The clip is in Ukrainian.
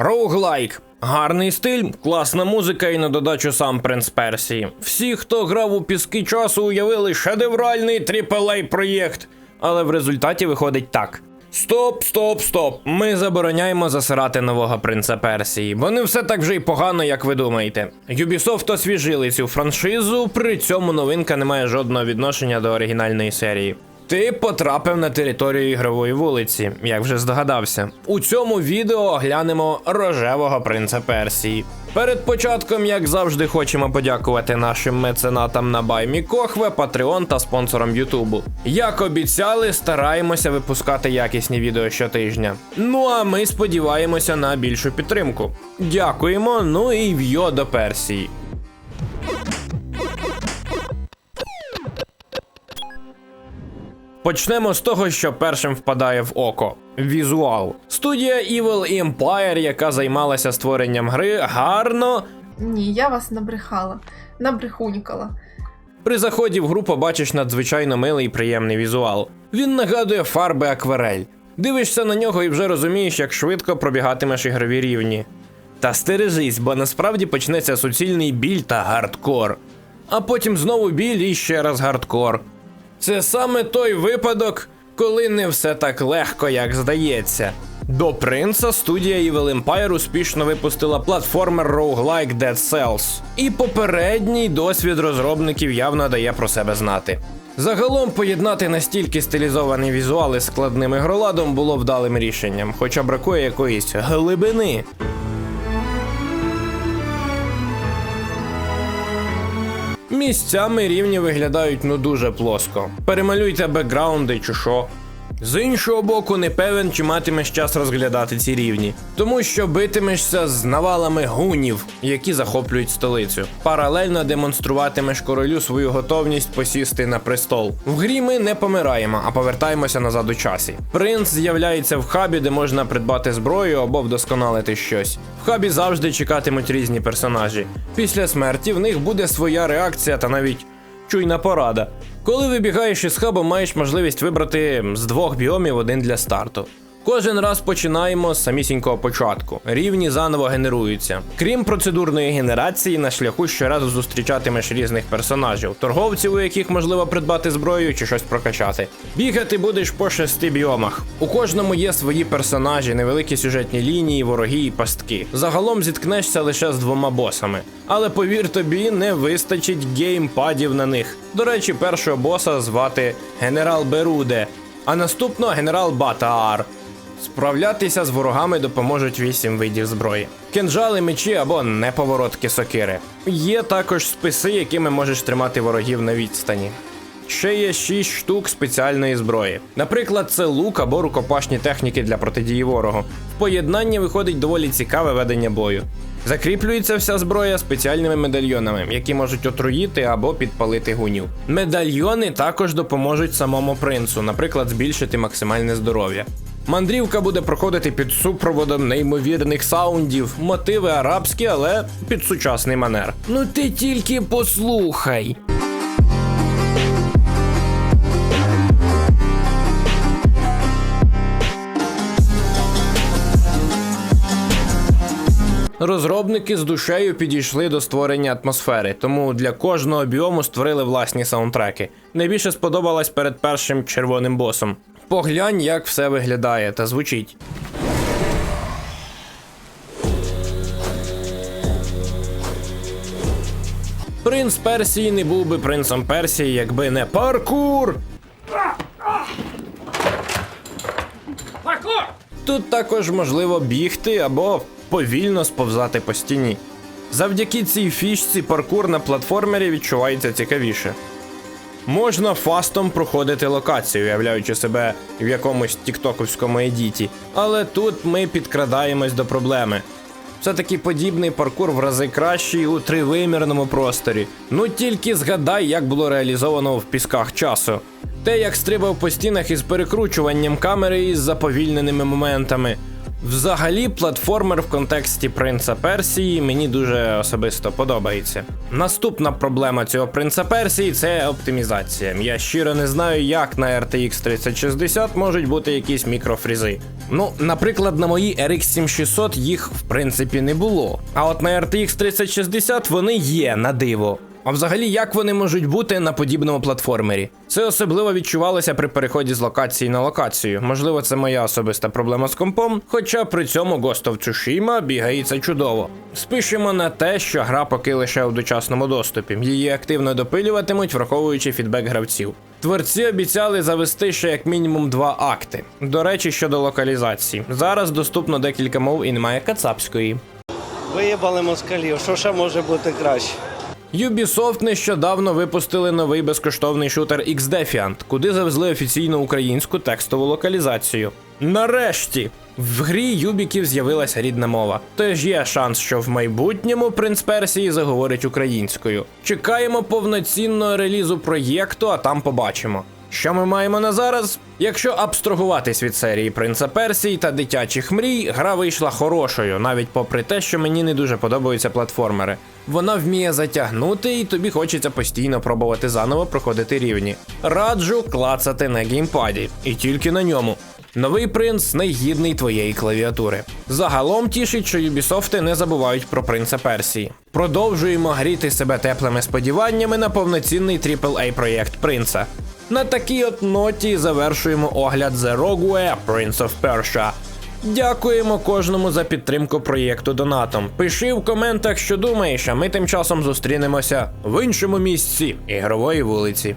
Роуглайк. Гарний стиль, класна музика і на додачу сам принц Персії. Всі, хто грав у піски часу, уявили шедевральний AAA проєкт. Але в результаті виходить так. Стоп, стоп, стоп. Ми забороняємо засирати нового принца Персії, бо не все так вже й погано, як ви думаєте. Ubisoft освіжили цю франшизу, при цьому новинка не має жодного відношення до оригінальної серії. Ти потрапив на територію ігрової вулиці, як вже здогадався. У цьому відео оглянемо рожевого принца Персії. Перед початком, як завжди, хочемо подякувати нашим меценатам на Баймі Кохве, Patreon та спонсорам Ютубу. Як обіцяли, стараємося випускати якісні відео щотижня. Ну а ми сподіваємося на більшу підтримку. Дякуємо, ну і вйо до Персії. Почнемо з того, що першим впадає в око: візуал. Студія Evil Empire, яка займалася створенням гри, гарно. Ні, я вас набрехала. Набрехунькала. При заході в гру побачиш надзвичайно милий і приємний візуал. Він нагадує фарби акварель. Дивишся на нього і вже розумієш, як швидко пробігатимеш ігрові рівні. Та стережись, бо насправді почнеться суцільний біль та гардкор. А потім знову біль і ще раз гардкор. Це саме той випадок, коли не все так легко, як здається. До принца студія Evil Empire успішно випустила платформер roguelike Dead Cells. І попередній досвід розробників явно дає про себе знати. Загалом поєднати настільки стилізований візуал із складним ігроладом було вдалим рішенням, хоча бракує якоїсь глибини. Місцями рівні виглядають ну дуже плоско. Перемалюйте бекграунди чи що. З іншого боку, не певен, чи матимеш час розглядати ці рівні, тому що битимешся з навалами гунів, які захоплюють столицю. Паралельно демонструватимеш королю свою готовність посісти на престол. В грі ми не помираємо, а повертаємося назад у часі. Принц з'являється в хабі, де можна придбати зброю або вдосконалити щось. В хабі завжди чекатимуть різні персонажі. Після смерті в них буде своя реакція та навіть чуйна порада. Коли вибігаєш із хабу, маєш можливість вибрати з двох біомів один для старту. Кожен раз починаємо з самісінького початку. Рівні заново генеруються. Крім процедурної генерації, на шляху щоразу зустрічатимеш різних персонажів, торговців, у яких можливо придбати зброю чи щось прокачати. Бігати будеш по шести біомах. У кожному є свої персонажі, невеликі сюжетні лінії, вороги і пастки. Загалом зіткнешся лише з двома босами. Але повір тобі, не вистачить геймпадів на них. До речі, першого боса звати Генерал Беруде, а наступного генерал Батаар. Справлятися з ворогами допоможуть 8 видів зброї: кинжали, мечі або неповоротки сокири. Є також списи, якими можеш тримати ворогів на відстані. Ще є 6 штук спеціальної зброї. Наприклад, це лук або рукопашні техніки для протидії ворогу. В поєднанні виходить доволі цікаве ведення бою. Закріплюється вся зброя спеціальними медальйонами, які можуть отруїти або підпалити гунів. Медальйони також допоможуть самому принцу, наприклад, збільшити максимальне здоров'я. Мандрівка буде проходити під супроводом неймовірних саундів, мотиви арабські, але під сучасний манер. Ну ти тільки послухай. Розробники з душею підійшли до створення атмосфери, тому для кожного біому створили власні саундтреки. Найбільше сподобалась перед першим червоним босом. Поглянь, як все виглядає та звучить. Принц Персії не був би принцем Персії, якби не паркур. Паркур! Тут також можливо бігти або повільно сповзати по стіні. Завдяки цій фішці паркур на платформері відчувається цікавіше. Можна фастом проходити локацію, уявляючи себе в якомусь тіктоковському едіті, але тут ми підкрадаємось до проблеми. Все-таки подібний паркур в рази кращий у тривимірному просторі. Ну тільки згадай, як було реалізовано в пісках часу. Те, як стрибав по стінах із перекручуванням камери із заповільненими моментами. Взагалі, платформер в контексті принца Персії мені дуже особисто подобається. Наступна проблема цього принца Персії це оптимізація. Я щиро не знаю, як на RTX 3060 можуть бути якісь мікрофрізи. Ну, наприклад, на моїй RX 7600 їх в принципі не було. А от на RTX 3060 вони є на диво. А взагалі, як вони можуть бути на подібному платформері? Це особливо відчувалося при переході з локації на локацію. Можливо, це моя особиста проблема з компом, хоча при цьому Ghost of Tsushima бігається чудово. Спишемо на те, що гра поки лише у дочасному доступі. Її активно допилюватимуть, враховуючи фідбек гравців. Творці обіцяли завести ще як мінімум два акти. До речі, щодо локалізації. Зараз доступно декілька мов і немає кацапської. Виїбали москалів, що ще може бути краще? Ubisoft нещодавно випустили новий безкоштовний шутер X-Defiant, куди завезли офіційну українську текстову локалізацію. Нарешті! В грі Юбіків з'явилася рідна мова, тож є шанс, що в майбутньому принц Персії заговорить українською. Чекаємо повноцінного релізу проєкту, а там побачимо. Що ми маємо на зараз? Якщо абстрагуватись від серії Принца Персії та дитячих мрій, гра вийшла хорошою, навіть попри те, що мені не дуже подобаються платформери. Вона вміє затягнути, і тобі хочеться постійно пробувати заново проходити рівні. Раджу клацати на геймпаді, і тільки на ньому. Новий принц найгідний твоєї клавіатури. Загалом тішить, що Юбісофти не забувають про принца Персії. Продовжуємо гріти себе теплими сподіваннями на повноцінний AAA проєкт принца. На такій от ноті завершуємо огляд The Rogue Prince of Persia. Дякуємо кожному за підтримку проєкту донатом. Пиши в коментах, що думаєш, а ми тим часом зустрінемося в іншому місці ігрової вулиці.